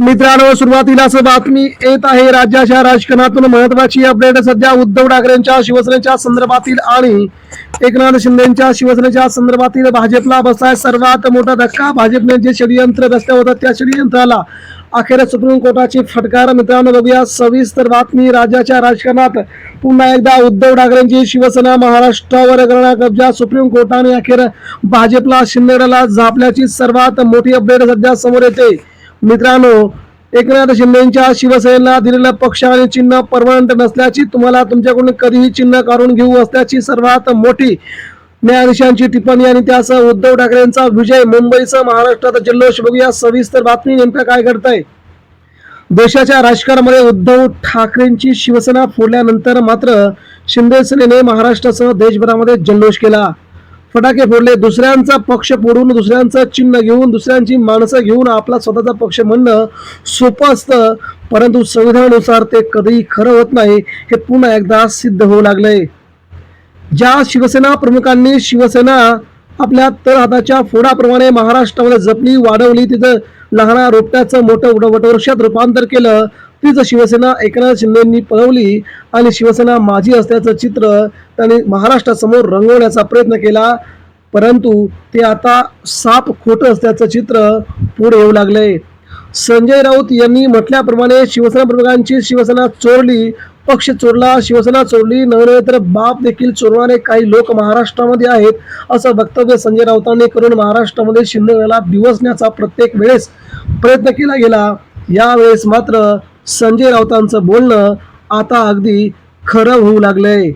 मित्रांनो सुरुवातीलाच बातमी येत आहे राज्याच्या राजकारणातून महत्वाची अपडेट सध्या उद्धव ठाकरेंच्या शिवसेनेच्या संदर्भातील आणि एकनाथ शिंदेच्या शिवसेनेच्या संदर्भातील भाजपला बसलाय सर्वात मोठा धक्का. भाजपने जे षडयंत्र रस्त्या होतं त्या षडयंत्राला अखेर सुप्रीम कोर्टाची फटकार. मित्रांनो बघूया सविस्तर बातमी. राज्याच्या राजकारणात पुन्हा एकदा उद्धव ठाकरेंची शिवसेना महाराष्ट्रावर करणार कब्जा. सुप्रीम कोर्टाने अखेर भाजपला शिंदेला झापल्याची सर्वात मोठी अपडेट सध्या समोर येते. मित्रांनो एकनाथ शिंदेच्या शिवसेनेला दिलेलं पक्ष आणि चिन्ह परमनंट नसल्याची तुम्हाला तुमच्याकडून कधीही चिन्ह काढून घेऊ असल्याची सर्वात मोठी न्यायाधीशांची टिप्पणी आणि त्यासह उद्धव ठाकरेंचा विजय मुंबईसह महाराष्ट्रात जल्लोष बघूया. सविस्तर बातमी नेमकं काय घडतंय? देशाच्या राजकारणामध्ये उद्धव ठाकरेंची शिवसेना फोडल्यानंतर मात्र शिंदे सेनेने महाराष्ट्रासह देशभरामध्ये जल्लोष केला. फटाके फोडले. दुसऱ्यांचा पक्ष फोडून दुसऱ्यांचं चिन्ह घेऊन दुसऱ्यांची माणसं घेऊन आपला स्वतःचा पक्ष म्हणणं सोपं असतं. परंतु संविधानानुसार ते कधीही खरं होत नाही हे पुन्हा एकदा सिद्ध होऊ लागलंय. ज्या शिवसेना प्रमुखांनी शिवसेना आपल्या तर हाताच्या फोडाप्रमाणे महाराष्ट्रामध्ये जपली वाढवली तिथं लहाना रोपट्याचं मोठं वटवृक्षात रूपांतर केलं तीच शिवसेना एकनाथ शिंदेंनी पळवली आणि शिवसेना माझी असल्याचं चित्र त्यांनी महाराष्ट्रासमोर रंगवण्याचा प्रयत्न केला. परंतु ते आता साप खोटं असल्याचं चित्र पुढे येऊ लागले. संजय राऊत यांनी म्हटल्याप्रमाणे शिवसेना प्रमुखांची शिवसेना चोरली पक्ष चोरला शिवसेना चोरली नवनवे तर बाप देखील चोरणारे काही लोक महाराष्ट्रामध्ये आहेत असं वक्तव्य संजय राऊतांनी करून महाराष्ट्रामध्ये शिंदेला दिवसण्याचा प्रत्येक वेळेस प्रयत्न केला गेला. यावेळेस मात्र संजय राऊतांचं बोलणं आता अगदी खरं होऊ लागलंय.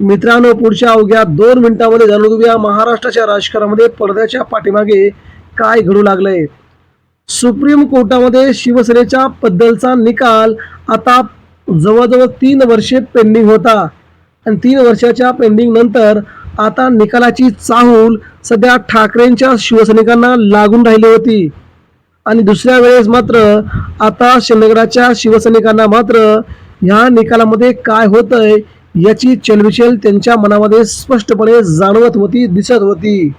मित्रांनो पुढच्या अवघ्या दोन मिनिटांमध्ये जाणून घेऊया महाराष्ट्राच्या राजकारणामध्ये पडद्याच्या पाठीमागे काय घडू लागलंय. सुप्रीम कोर्टामध्ये शिवसेनेच्या बद्दलचा निकाल आता जवळजवळ तीन वर्षे पेंडिंग होता. आणि तीन वर्षाच्या पेंडिंग नंतर आता निकालाची चाहूल सध्या ठाकरेंच्या शिवसैनिकांना लागून राहिली होती. आणि दुसऱ्या वेळेस मात्र आता शिंदेगडाच्या शिवसैनिकांना मात्र ह्या निकालामध्ये काय होतंय याची चलविचल त्यांच्या मनामध्ये स्पष्टपणे जाणवत होती दिसत होती.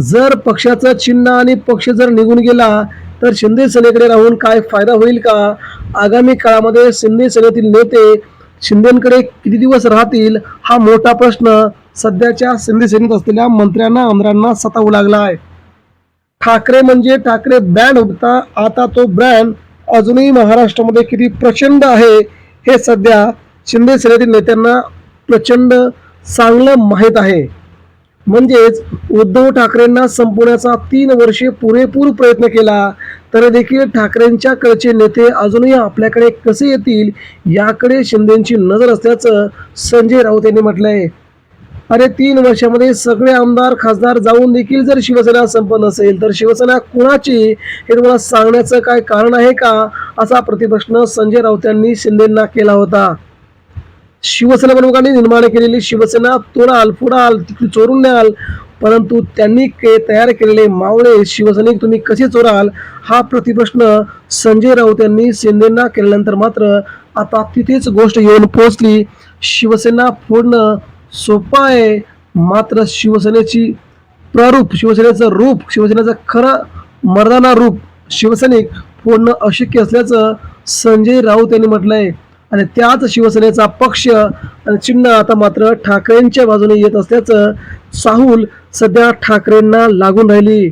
जर पक्षाचं चिन्ह आणि पक्ष जर निघून गेला तर शिंदे सेनेकडे राहून काय फायदा होईल का? आगामी काळामध्ये शिंदे सेनेतील नेते शिंदेकडे किती दिवस राहतील? हा मोठा प्रश्न सध्याच्या शिंदे सेनेत असलेल्या मंत्र्यांना आमदारांना सतावू लागला आहे ठाकरे म्हणजे ठाकरे ब्रँड होता. आता तो ब्रँड अजूनही महाराष्ट्रामध्ये किती प्रचंड आहे हे सध्या शिंदे सेनेतील नेत्यांना प्रचंड चांगलं माहीत आहे. म्हणजेच उद्धव ठाकरेंना संपवण्याचा तीन वर्षे पुरेपूर प्रयत्न केला तर देखील ठाकरेंच्याकडचे नेते अजूनही आपल्याकडे कसे येतील याकडे शिंदेची नजर असल्याचं संजय राऊत यांनी म्हटलंय. अरे तीन वर्षामध्ये सगळे आमदार खासदार जाऊन देखील जर शिवसेना संपन्न असेल तर शिवसेना कुणाची हे तुम्हाला सांगण्याचं काय कारण आहे का? असा प्रतिप्रश्न संजय राऊत यांनी शिंदेंना केला होता. शिवसेना प्रमुखांनी निर्माण केलेली शिवसेना तोडाल फुडाल तिथून चोरून न्याल परंतु त्यांनी के तयार केलेले मावळे शिवसैनिक तुम्ही कसे चोराल? हा प्रतिप्रश्न संजय राऊत यांनी शिंदेंना केल्यानंतर मात्र आता तिथेच गोष्ट येऊन पोहोचली. शिवसेना फोडणं सोपं आहे. मात्र शिवसेनेची प्रारूप शिवसेनेचं रूप शिवसेनेचं खरं मर्दाना रूप शिवसैनिक फोडणं अशक्य असल्याचं संजय राऊत यांनी म्हटलं आहे आणि त्याच शिवसेनेचा पक्ष आणि चिन्ह आता मात्र ठाकरेंच्या बाजूने येत असल्याचं साहूल सध्या ठाकरेंना लागून राहिली.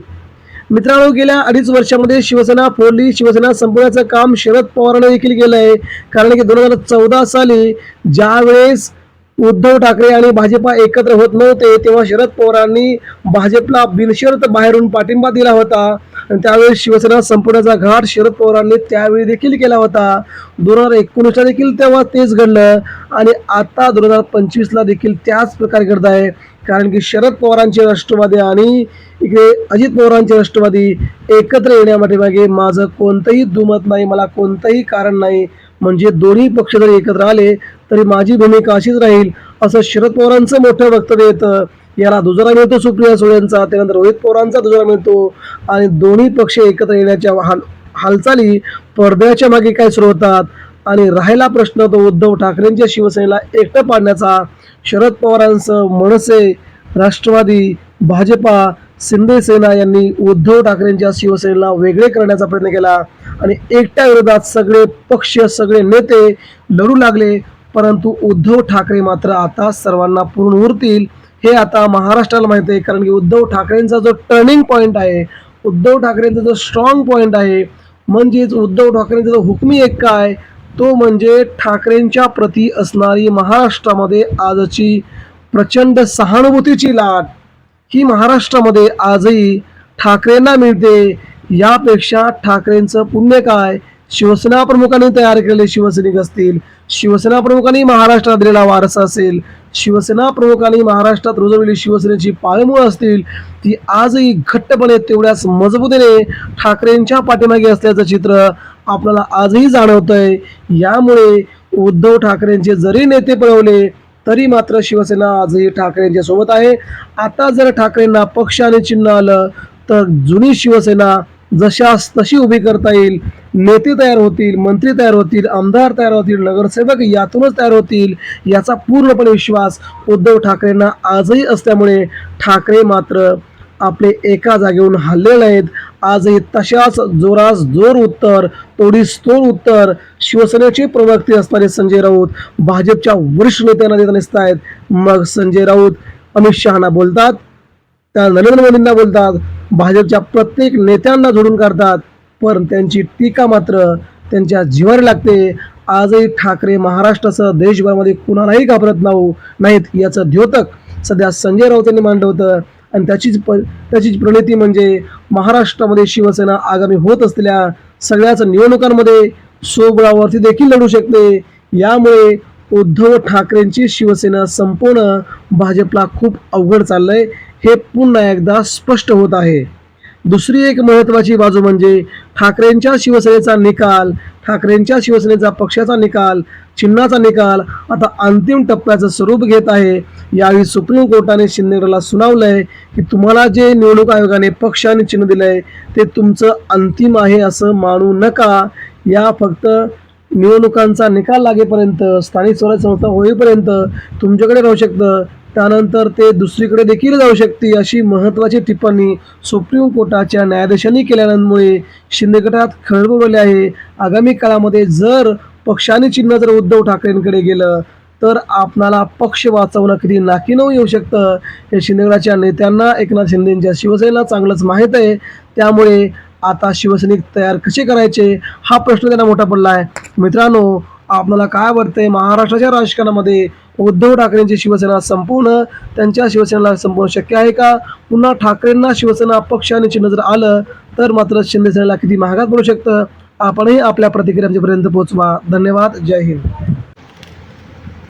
मित्रांनो गेल्या अडीच वर्षामध्ये शिवसेना फोडली शिवसेना संपवण्याचं काम शरद पवारांनी देखील केलं आहे कारण की दोन हजार चौदा साली ज्यावेळेस उद्धव ठाकरे आणि भाजपा एकत्र होत नव्हते तेव्हा शरद पवारांनी भाजपला बिनशर्त बाहेरून पाठिंबा दिला होता. आणि त्यावेळी शिवसेना संपवण्याचा घाट शरद पवारांनी त्यावेळी देखील केला होता. दोन हजार एकोणीसला देखील तेव्हा तेच घडलं आणि आता दोन हजार पंचवीसला देखील त्याच प्रकारे घडत आहे. कारण की शरद पवारांचे राष्ट्रवादी आणि इकडे अजित पवारांचे राष्ट्रवादी एकत्र येण्यापाठीमागे माझं कोणतंही दुमत नाही मला कोणतंही कारण नाही. म्हणजे दोन्ही पक्ष जरी एकत्र आले तरी माझी भूमिका अशीच राहील असं शरद पवारांचं मोठं वक्तव्य येतं. याला दुजोरा मिळतो सुप्रिया सुळेंचा त्यानंतर रोहित पवारांचा दुजोरा मिळतो. आणि दोन्ही पक्ष एकत्र येण्याच्या हाल हालचाली पडद्याच्या मागे काय सुरू होतात आणि राहिला प्रश्न तो उद्धव ठाकरेंच्या शिवसेनेला एकटं पाडण्याचा. शरद पवारांचं मनसे राष्ट्रवादी भाजपा शिंदे सेना यांनी उद्धव ठाकरेंच्या शिवसेनेला वेगळे करण्याचा प्रयत्न केला. आणि एकट्या विरोधात सगळे पक्ष सगळे नेते लढू लागले. परंतु उद्धव ठाकरे मात्र आता सर्वांना पूर्ण उरतील हे आता महाराष्ट्राला माहिती आहे कारण की उद्धव ठाकरेंचा जो टर्निंग पॉईंट आहे उद्धव ठाकरेंचा जो स्ट्रॉंग पॉईंट आहे म्हणजेच उद्धव ठाकरेंचा जो हुकमी एक काय तो म्हणजे ठाकरेंच्या प्रती असणारी महाराष्ट्रामध्ये आजची प्रचंड सहानुभूतीची लाट. ही महाराष्ट्रामध्ये आजही ठाकरेंना मिळते यापेक्षा ठाकरेंचं पुण्य काय शिवसेना प्रमुखांनी तयार केलेले शिवसैनिक असतील शिवसेना प्रमुखांनी महाराष्ट्रात दिलेला वारसा असेल शिवसेना प्रमुखांनी महाराष्ट्रात रुजवलेली शिवसेनेची पाळमुळं असतील ती आजही घट्टपणे तेवढ्याच मजबूतीने ठाकरेंच्या पाठीमागे असल्याचं चित्र आपल्याला आजही जाणवतंय. यामुळे उद्धव ठाकरेंचे जरी नेते पळवले तरी मात्र शिवसेना आजही ठाकरेंच्या सोबत आहे. आता जर ठाकरेंना पक्ष आणि चिन्ह आलं तर जुनी शिवसेना जशास तशी उभी करता येईल नेते तयार होतील मंत्री तयार होतील आमदार तयार होतील नगरसेवक यातूनच तयार होतील याचा पूर्णपणे विश्वास उद्धव ठाकरेंना आजही असल्यामुळे ठाकरे मात्र आपले एका जागेवरून हल्ले नाहीत. आजही तशाच जोरास जोर उत्तर तोडीस तोड उत्तर शिवसेनेचे प्रवक्ते असणारे संजय राऊत भाजपच्या वरिष्ठ नेत्यांना देताना दिसत आहेत मग संजय राऊत अमित शहाना बोलतात त्या नरेंद्र मोदींना बोलतात भाजपच्या प्रत्येक नेत्यांना जोडून काढतात पण त्यांची टीका मात्र त्यांच्या जिवारी लागते. आजही ठाकरे महाराष्ट्रासह देशभरामध्ये कुणालाही घाबरत नाहू नाहीत याचं द्योतक सध्या संजय राऊत यांनी मांडलं होतं. आणि त्याचीच प त्याचीच प्रणिती म्हणजे महाराष्ट्रामध्ये शिवसेना आगामी होत असलेल्या सगळ्याच निवडणुकांमध्ये स्वबळावरती देखील लढू शकते. यामुळे उद्धव ठाकरेंची शिवसेना संपूर्ण भाजपला खूप अवघड चाललंय. हे पुन्हा एकदा स्पष्ट होत आहे. दुसरी एक महत्त्वाची बाजू म्हणजे ठाकरेंच्या शिवसेनेचा निकाल ठाकरेंच्या शिवसेनेचा पक्षाचा निकाल चिन्हाचा निकाल आता अंतिम टप्प्याचं स्वरूप घेत आहे. यावेळी सुप्रीम कोर्टाने शिंदेगडला सुनावलंय की तुम्हाला जे निवडणूक आयोगाने पक्ष आणि चिन्ह दिलंय ते तुमचं अंतिम आहे असं मानू नका. या फक्त निवडणुकांचा निकाल लागेपर्यंत स्थानिक स्वराज्य संस्था होईपर्यंत तुमच्याकडे राहू शकतं. त्यानंतर ते दुसरीकडे देखील जाऊ शकते अशी महत्त्वाची टिप्पणी सुप्रीम कोर्टाच्या न्यायाधीशांनी केल्यामुळे शिंदे गटात खळबळ उडवली आहे. आगामी काळामध्ये जर पक्षाने चिन्ह जर उद्धव ठाकरेंकडे गेलं तर आपणाला पक्ष वाचवणं किती नाकीनऊ येऊ शकतं? हे शिंदेगडाच्या नेत्यांना एकनाथ शिंदेंच्या शिवसेनेला चांगलंच माहीत आहे. त्यामुळे आता शिवसैनिक तयार कसे करायचे? हा प्रश्न त्यांना मोठा पडला आहे मित्रांनो आपल्याला काय वाटतंय? महाराष्ट्राच्या राजकारणामध्ये उद्धव ठाकरेंची शिवसेना संपवणं त्यांच्या शिवसेनेला संपवणं शक्य आहे का? पुन्हा ठाकरेंना शिवसेना पक्ष आणि चिन्ह जर आलं तर मात्र शिंदेसेनेला किती महागात पडू शकतं? आपणही आपल्या प्रतिक्रिया आमच्यापर्यंत पोहोचवा. धन्यवाद. जय हिंद.